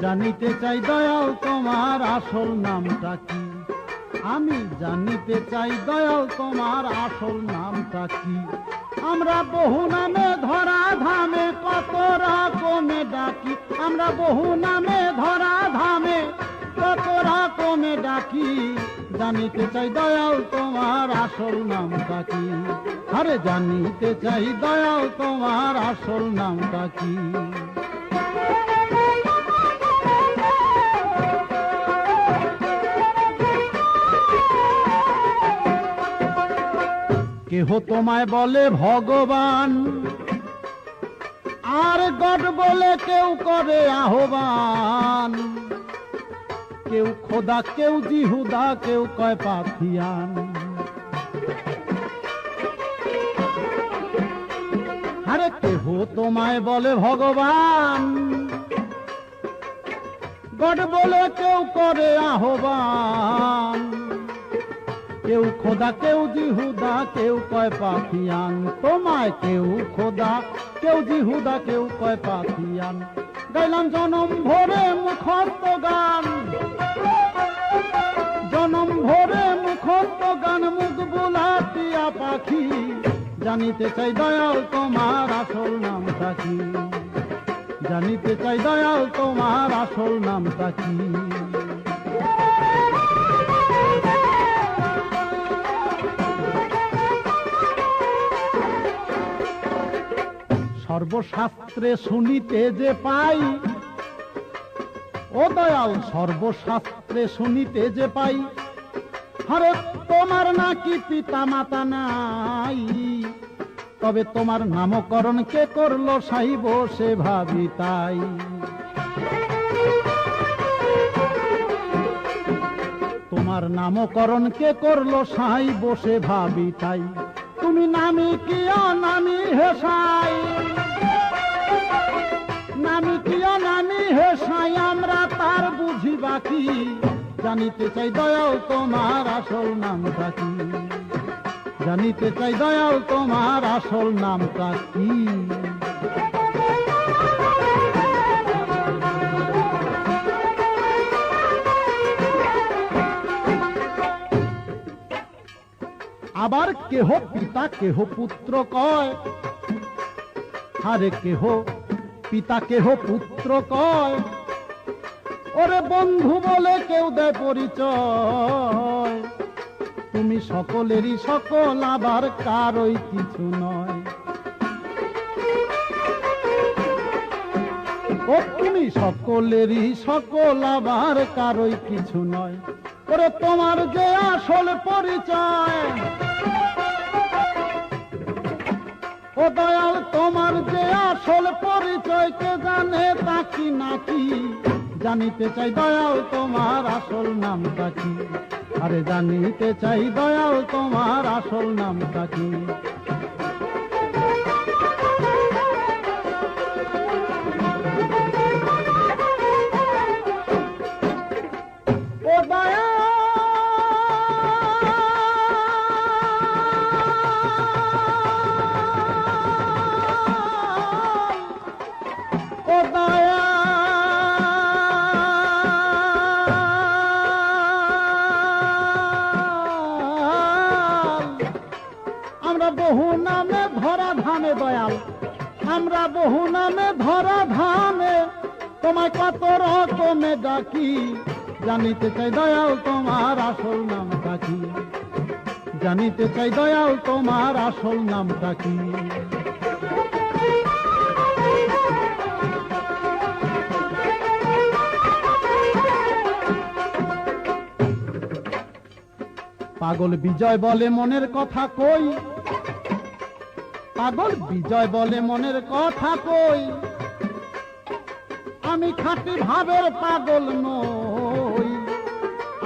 জানিতে চাই দয়াল, তোমার আসল নামটা কি? আমি জানিতে চাই দয়াল, তোমার আসল নামটা কি? আমরা বহু নামে ধরা ধামে, কত রকমে ডাকি। আমরা বহু নামে ধরা ধামে, কত রকমে ডাকি। জানিতে চাই দয়াল, তোমার আসল নামটা কি? আরে জানিতে চাই দয়াল, তোমার আসল নামটা কি? কেহ তোমায় বলে ভগবান। আর গড বলে কেউ করে আহ্বান। কেউ খোদা, কেউ জিহুদা, কেউ কয় পাথিয়ান আরে কেহ তোমায় বলে ভগবান। গড বলে কেউ করে আহ্বান। কেউ খোদা, কেউ জিহুদা, কেউ কয় পাখিয়ান। তোমায় কেউ খোদা, কেউ জিহুদা, কেউ কয় পাখিয়ান। গাইলাম, জনম ভরে মুখস্থ গান জনম ভরে মুখস্থ গান মুখ বুলাতিয়া পাখি। জানিতে চাই দয়াল তোমার আসল নামটা কি? জানিতে চাই দয়াল তোমার আসল নামটা কি? সর্বশাস্ত্রে শুনিতে যে পাই, ও দয়াল, সর্বশাস্ত্রে শুনিতে যে পাই হরে তোমার নাকি পিতা মাতা নাই। তবে তোমার নামকরণ কে করল সাই সে ভাবি তাই। তোমার নামকরণ কে করল সাই বসে ভাবি তাই। তুমি নামি কি নামি হেসাই নামি কি নামি হেসাই আমরা তার বুঝি বাকি। জানিতে চাই দয়াল তোমার আসল নামটা কি? জানিতে চাই দয়াল তোমার আসল নামটা কি? আবার কেহ পিতা, কেহ পুত্র কয়? আরে কেহ পিতা, কেহ পুত্র কয়? ওরে বন্ধু বলে কেউ দেয় পরিচয়। তুমি সকলেরই সকল, আবার কারই কিছু নয়। ও তুমি সকলেরই সকল, আবার কারই কিছু নয়। ওরে তোমার যে আসল পরিচয় দয়াল, তোমার যে আসল পরিচয় কে জানে তাকি নাকি জানিতে চাই দয়াল, তোমার আসল নাম কি? আরে জানিতে চাই দয়াল, তোমার আসল নাম কি? আমরা বহু নামে ধরা ধামে। তোমায় কত রকমে ডাকি, জানিতে চাই দয়াল তোমার আসল নামটা কি? জানিতে চাই দয়াল তোমার আসল নামটা কি? পাগল বিজয় বলে মনের কথা কই? পাগল, বিজয় বলে মনের কথা কই? আমি খাঁটি ভাবের পাগল নই।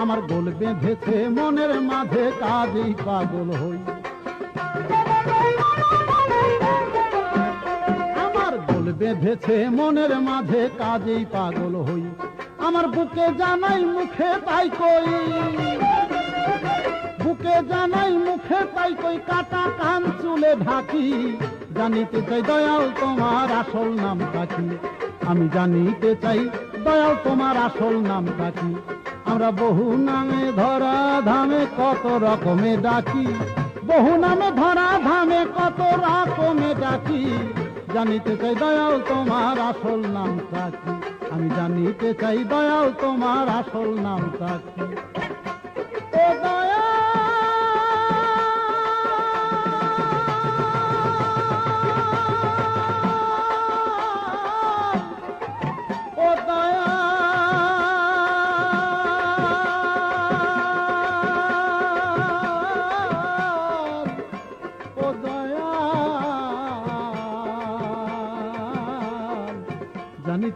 আমার গোল বেঁধেছে মনের মাঝে, কাজেই পাগল হই। আমার গোল বেঁধেছে মনের মাঝে, কাজেই পাগল হই। আমার বুকে জানাই মুখে তাই কই। বুকে জানাই মুখে তাই কই কাটা কান চুলে ঢাকি। জানিতে চাই দয়াল তোমার আসল নাম কি আমি জানিতে চাই দয়াল তোমার আসল নাম কি আমরা বহু নামে ধরা ধামে কত রকমে ডাকি। বহু নামে ধরা ধামে কত রকমে ডাকি। জানিতে চাই দয়াল তোমার আসল নাম কাকি। আমি জানিতে চাই দয়াল তোমার আসল নাম কি